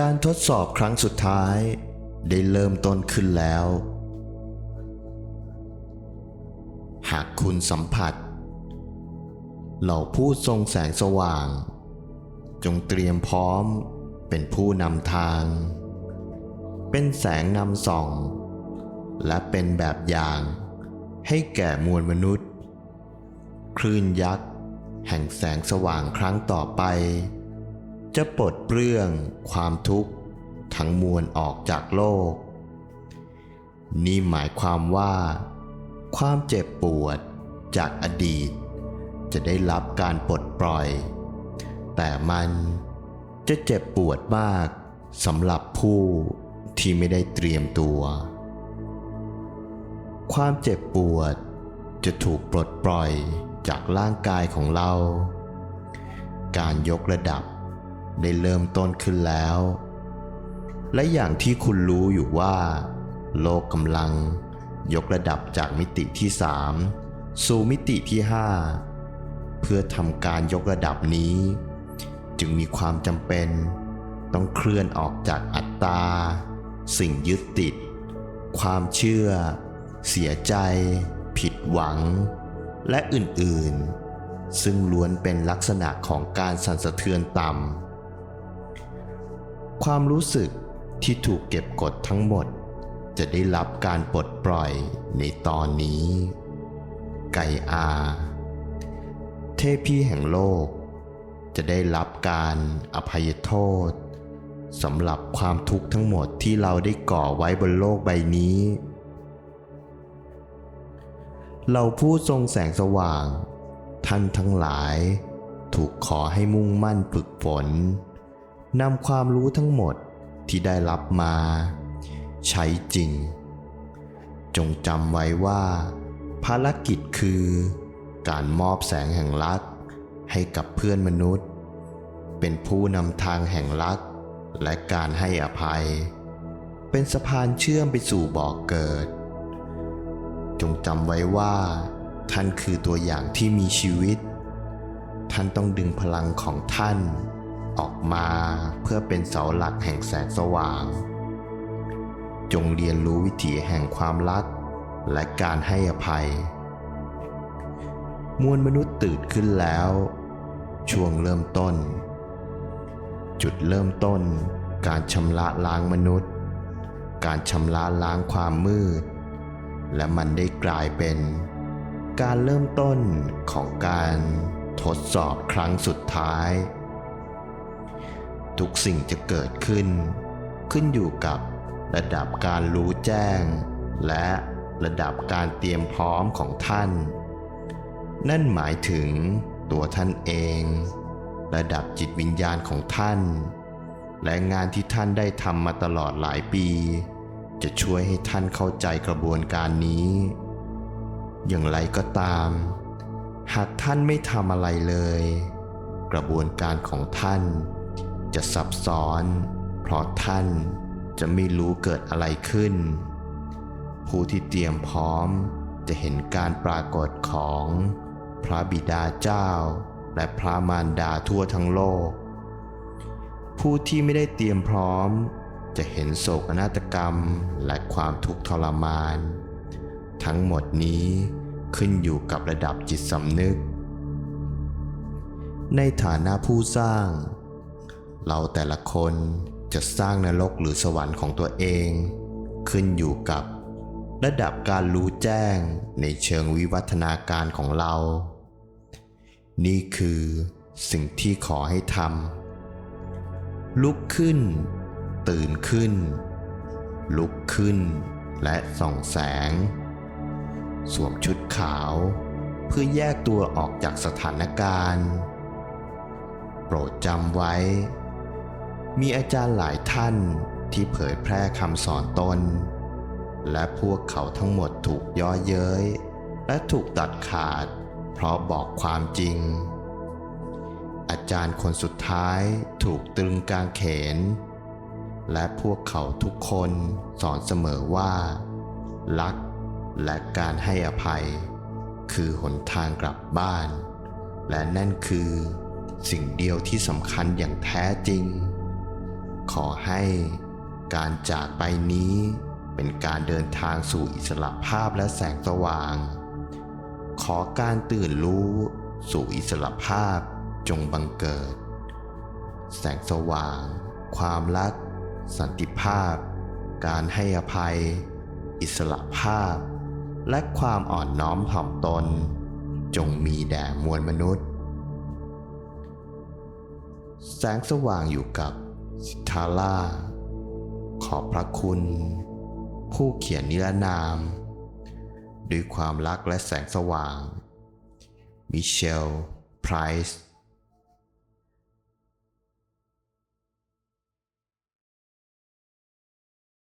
การทดสอบครั้งสุดท้าย ได้เริ่มต้นขึ้นแล้ว หากคุณสัมผัส เหล่าผู้ทรงแสงสว่าง จงเตรียมพร้อมเป็นผู้นำทาง เป็นแสงนำส่อง และเป็นแบบอย่าง ให้แก่มวลมนุษย์ คลื่นยักษ์ แห่งแสงสว่างครั้งต่อไป จะปลดเปลื้องความทุกข์ทั้งมวลออกจากโลก นี่หมายความว่า ความเจ็บปวดจากอดีต จะได้รับการปลดปล่อย แต่มันจะเจ็บปวดมากสำหรับผู้ที่ไม่ได้เตรียมตัว ความเจ็บปวดจะถูกปลดปล่อยจากร่างกายของเรา การยกระดับ ได้เริ่มต้นขึ้นแล้ว และอย่างที่คุณรู้อยู่ว่า โลกกำลัง ยกระดับจากมิติที่3สู่มิติที่5เพื่อทำการยกระดับนี้ จึงมีความจำเป็น ต้องเคลื่อนออกจากอัตตา สิ่งยึดติด ความเชื่อ เสียใจ ผิดหวัง และอื่นๆ ซึ่งล้วนเป็นลักษณะของการสั่นสะเทือนต่ำ ความรู้สึกที่ถูกเก็บกดทั้งหมด จะได้รับการปลดปล่อยในตอนนี้ ไก่อา เทพีแห่งโลก จะได้รับการอภัยโทษสำหรับความทุกข์ทั้งหมดที่เราได้ก่อไว้บนโลกใบนี้ เราผู้ทรงแสงสว่าง ท่านทั้งหลาย ถูกขอให้มุ่งมั่นฝึกฝน นำความรู้ทั้งหมดที่ได้รับมา ใช้จริง จงจำไว้ว่า ภารกิจคือ การมอบแสงแห่งรัก ให้กับเพื่อนมนุษย์ เป็นผู้นำทางแห่งรัก และการให้อภัย เป็นสะพานเชื่อมไปสู่บ่อกเกิด จงจำไว้ว่า ท่านคือตัวอย่างที่มีชีวิต ท่านต้องดึงพลังของท่าน ออกมาเพื่อเป็นเสาหลักแห่งแสงสว่าง จงเรียนรู้วิถีแห่งความรัก และการให้อภัย มวลมนุษย์ตื่นขึ้นแล้ว ช่วงเริ่มต้น จุดเริ่มต้น การชำระล้างมนุษย์ การชำระล้างความมืด และมันได้กลายเป็น การเริ่มต้นของการทดสอบครั้งสุดท้าย ทุกสิ่งจะเกิดขึ้น ขึ้นอยู่กับระดับการรู้แจ้ง และระดับการเตรียมพร้อมของท่าน นั่นหมายถึงตัวท่านเอง ระดับจิตวิญญาณของท่าน และงานที่ท่านได้ทำมาตลอดหลายปี จะช่วยให้ท่านเข้าใจกระบวนการนี้ อย่างไรก็ตาม หากท่านไม่ทำอะไรเลย กระบวนการของท่าน จะซับซ้อน เพราะท่านจะไม่รู้เกิดอะไรขึ้น ผู้ที่เตรียมพร้อมจะเห็นการปรากฏของ พระบิดาเจ้า และพระมารดาทั่วทั้งโลก ผู้ที่ไม่ได้เตรียมพร้อม จะเห็นโศกนาฏกรรมและความทุกข์ทรมาน ทั้งหมดนี้ขึ้นอยู่กับระดับจิตสำนึก ในฐานะผู้สร้าง เราแต่ละคนจะสร้างนรกหรือสวรรค์ของตัวเอง ขึ้นอยู่กับ ระดับการรู้แจ้งในเชิงวิวัฒนาการของเรา นี่คือสิ่งที่ขอให้ทำลุกขึ้น ตื่นขึ้น ลุกขึ้น และส่องแสง สวมชุดขาวเพื่อแยกตัวออกจากสถานการณ์ โปรดจำไว้ มีอาจารย์หลายท่านที่เผยแพร่คำสอนตน และพวกเขาทั้งหมดถูกย่อเย้ย และถูกตัดขาด เพราะบอกความจริง อาจารย์คนสุดท้ายถูกตรึงกางเขน และพวกเขาทุกคนสอนเสมอว่า รักและการให้อภัย คือหนทางกลับบ้าน และนั่นคือสิ่งเดียวที่สำคัญอย่างแท้จริง ขอให้การจากไปนี้เป็นการเดินทางสู่อิสระภาพและแสงสว่าง ขอการตื่นรู้สู่อิสระภาพจงบังเกิด แสงสว่าง ความรัก สันติภาพ การให้อภัย อิสระภาพ และความอ่อนน้อมถ่อมตน จงมีแด่มวลมนุษย์ แสงสว่างอยู่กับ สิทธาล่า ขอบพระคุณ ผู้เขียนนิรนาม ด้วยความรักและแสงสว่าง มิเชล ไพรส์